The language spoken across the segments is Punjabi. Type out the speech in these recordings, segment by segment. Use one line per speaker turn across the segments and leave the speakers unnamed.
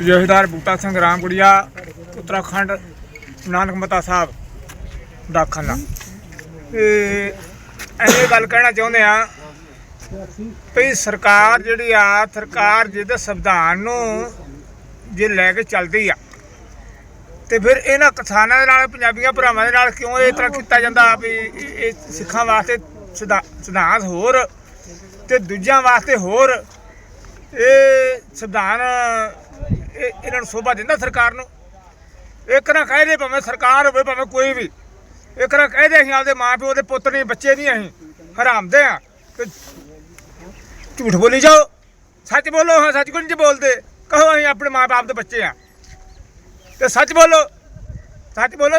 ਜਥੇਦਾਰ ਬੂਟਾ ਸਿੰਘ ਰਾਮਗੁੜੀਆ, ਉੱਤਰਾਖੰਡ ਨਾਨਕ ਮਤਾ ਸਾਹਿਬ ਦਾਖਲਾ ਤੇ ਇਹ ਗੱਲ ਕਹਿਣਾ ਚਾਹੁੰਦੇ ਆ ਵੀ ਸਰਕਾਰ ਜਿਹੜੀ ਆ, ਸਰਕਾਰ ਜਿਹਦੇ ਸੰਵਿਧਾਨ ਨੂੰ ਜੇ ਲੈ ਕੇ ਚੱਲਦੀ ਆ, ਤੇ ਫਿਰ ਇਹਨਾਂ ਕਿਸਾਨਾਂ ਦੇ ਨਾਲ, ਪੰਜਾਬੀਆਂ ਭਰਾਵਾਂ ਦੇ ਨਾਲ ਕਿਉਂ ਇਹ ਤਰ੍ਹਾਂ ਕੀਤਾ ਜਾਂਦਾ ਵੀ ਇਹ ਸਿੱਖਾਂ ਵਾਸਤੇ ਸਿਧਾ- ਸਿਧਾਂਤ ਹੋਰ ਤੇ ਦੂਜਿਆਂ ਵਾਸਤੇ ਹੋਰ ਇਹ ਸੰਵਿਧਾਨ ਇਹਨਾਂ ਨੂੰ ਸੋਭਾ ਦਿੰਦਾ ਸਰਕਾਰ ਨੂੰ। ਇੱਕ ਨਾ ਕਹਿ ਦੇ ਭਾਵੇਂ ਸਰਕਾਰ ਹੋਵੇ, ਭਾਵੇਂ ਕੋਈ ਵੀ। ਇੱਕ ਨਾ ਕਹਿ ਦੇ ਅਸੀਂ ਆਪਦੇ ਮਾਂ ਪਿਓ ਦੇ ਪੁੱਤ ਨਹੀਂ, ਬੱਚੇ ਨਹੀਂ ਅਸੀਂ। ਹਰਾਮਦੇ ਆ ਤੇ ਝੂਠ ਬੋਲੀ ਜਾਓ। ਸੱਚ ਬੋਲੋ, ਹਾਂ, ਸੱਚ ਕਿਉਂ ਨਹੀਂ ਬੋਲਦੇ। ਕਹੋ ਅਸੀਂ ਆਪਣੇ ਮਾਂ ਬਾਪ ਦੇ ਬੱਚੇ ਆ ਤੇ ਸੱਚ ਬੋਲੋ। ਸੱਚ ਬੋਲੋ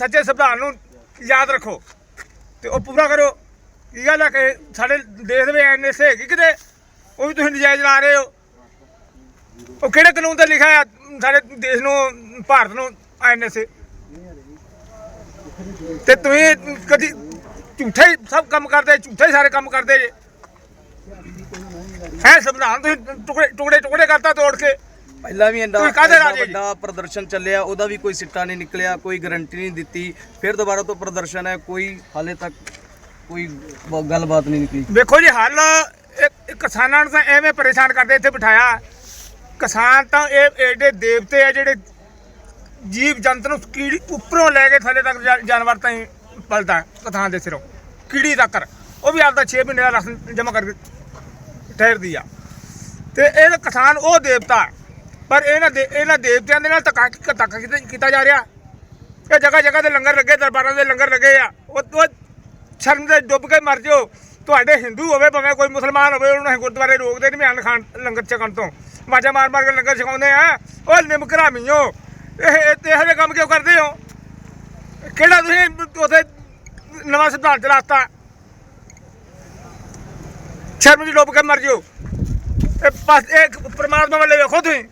ਸੱਚੇ ਸੰਵਿਧਾਨ ਨੂੰ ਯਾਦ ਰੱਖੋ। ਤੇ ਉਹ ਪੂਰਾ ਕਰੋ। ਕੀ ਗੱਲ ਆ ਕਿ ਸਾਡੇ ਦੇਸ਼ ਦੇ ਵਿੱਚ ਐਨਐਸਏ ਹੈਗੀ ਕਿਤੇ? ਉਹ ਵੀ ਤੁਸੀਂ ਨਜਾਇਜ਼ ਲਾ ਰਹੇ ਹੋ। ਉਹ ਕਿਹੜੇ ਕਾਨੂੰਨ ਤੇ ਲਿਖਿਆ ਆ ਸਾਡੇ ਦੇਸ਼ ਨੂੰ ਭਾਰਤ ਨੂੰ ਐਨਐਸਏ ਤੇ ਤੁਸੀਂ ਕਦੀ ਝੂਠੇ ਹੀ ਸਭ ਕੰਮ ਕਰਦੇ ਝੂਠੇ ਹੀ ਸਾਰੇ ਕੰਮ ਕਰਦੇ ਜੇ। ਹੈ ਸੰਵਿਧਾਨ ਤੁਸੀਂ ਟੁਕੜੇ ਟੁਕੜੇ ਟੁਕੜੇ ਕਰਤਾ ਤੋੜ ਕੇ।
ਪਹਿਲਾਂ ਵੀ ਇੰਨਾ
ਤੁਸੀਂ ਕਾਹਦੇ
ਇੰਨਾ
ਰਾਜੇ ਜੀ?
ਵੱਡਾ ਪ੍ਰਦਰਸ਼ਨ ਚੱਲਿਆ ਉਹਦਾ ਵੀ ਕੋਈ ਸਿੱਟਾ ਨਹੀਂ ਨਿਕਲਿਆ ਕੋਈ ਗਾਰੰਟੀ ਨਹੀਂ ਦਿੱਤੀ। ਫਿਰ ਦੁਬਾਰਾ ਤੋਂ ਪ੍ਰਦਰਸ਼ਨ ਹੈ ਕੋਈ ਹਾਲੇ ਤੱਕ ਕੋਈ ਬ- ਗੱਲਬਾਤ ਨਹੀਂ ਨਿਕਲੀ।
ਵੇਖੋ ਜੀ ਹੱਲ ਇਹ- ਇਹ ਕਿਸਾਨਾਂ ਨੂੰ ਤਾਂ ਐਵੇਂ ਪਰੇਸ਼ਾਨ ਕਰਦੇ ਇੱਥੇ ਬਿਠਾਇਆ। ਕਿਸਾਨ ਤਾਂ ਇਹ ਐਡੇ ਦੇਵਤੇ ਆ ਜਿਹੜੇ ਜੀਵ ਜੰਤ ਨੂੰ ਕੀੜੀ ਉੱਪਰੋਂ ਲੈ ਕੇ ਥੱਲੇ ਤੱਕ ਜਾਨਵਰ ਤਾਈਂ ਪਲਦਾ ਕਿਸਾਨ ਦੇ ਸਿਰੋਂ। ਕੀੜੀ ਤੱਕ। ਉਹ ਵੀ ਆਪਦਾ 6 ਮਹੀਨੇ ਦਾ ਰਾਸ਼ਨ ਜਮ੍ਹਾਂ ਕਰਕੇ ਠਹਿਰਦੀ ਆ। ਤੇ ਇਹ ਕਿਸਾਨ ਉਹ ਦੇਵਤਾ ਪਰ ਇਹਨਾਂ ਦੇ ਇਹਨਾਂ ਦੇਵਤਿਆਂ ਦੇ ਨਾਲ ਧੱਕਾ ਧੱਕਾ ਕੀਤਾ- ਕੀਤਾ ਜਾ ਰਿਹਾ। ਇਹ ਜਗ੍ਹਾ ਜਗ੍ਹਾ ਤੇ ਲੰਗਰ ਲੱਗੇ, ਦਰਬਾਰਾਂ ਦੇ ਲੰਗਰ ਲੱਗੇ ਆ। ਉਹ ਉਹ ਸ਼ਰਮ ਦੇ ਡੁੱਬ ਕੇ ਮਰ ਜਾਓ। ਤੁਹਾਡੇ ਹਿੰਦੂ ਹੋਵੇ, ਭਾਵੇਂ ਕੋਈ ਮੁਸਲਮਾਨ ਹੋਵੇ, ਉਹਨੂੰ ਅਸੀਂ ਗੁਰਦੁਆਰੇ ਰੋਕਦੇ ਨਹੀਂ ਅੰਨ ਖਾਣ ਲੰਗਰ ਛਕਣ ਤੋਂ। ਮਾਜਾ ਮਾਰ ਮਾਰ ਕੇ ਲੰਗਰ ਛਕਾਉਂਦੇ ਆ। ਉਹ ਨਿਮਕਰਾ ਮੀਓ ਇਹ ਇਹ ਇਹੋ ਜਿਹੇ ਕੰਮ ਕਿਉਂ ਕਰਦੇ ਹੋ? ਕਿਹੜਾ ਤੁਸੀਂ ਉਥੇ ਨਵਾਂ ਸਿਧਾਂਤ ਚਲਾਤਾ? ਸ਼ਰਮ ਦੀ ਡੁੱਬ ਕੇ ਮਰ ਜਾਓ। ਇਹ ਬਸ ਇਹ ਪ੍ਰਮਾਤਮਾ ਵੱਲੇ ਵੇਖੋ ਤੁਸੀਂ।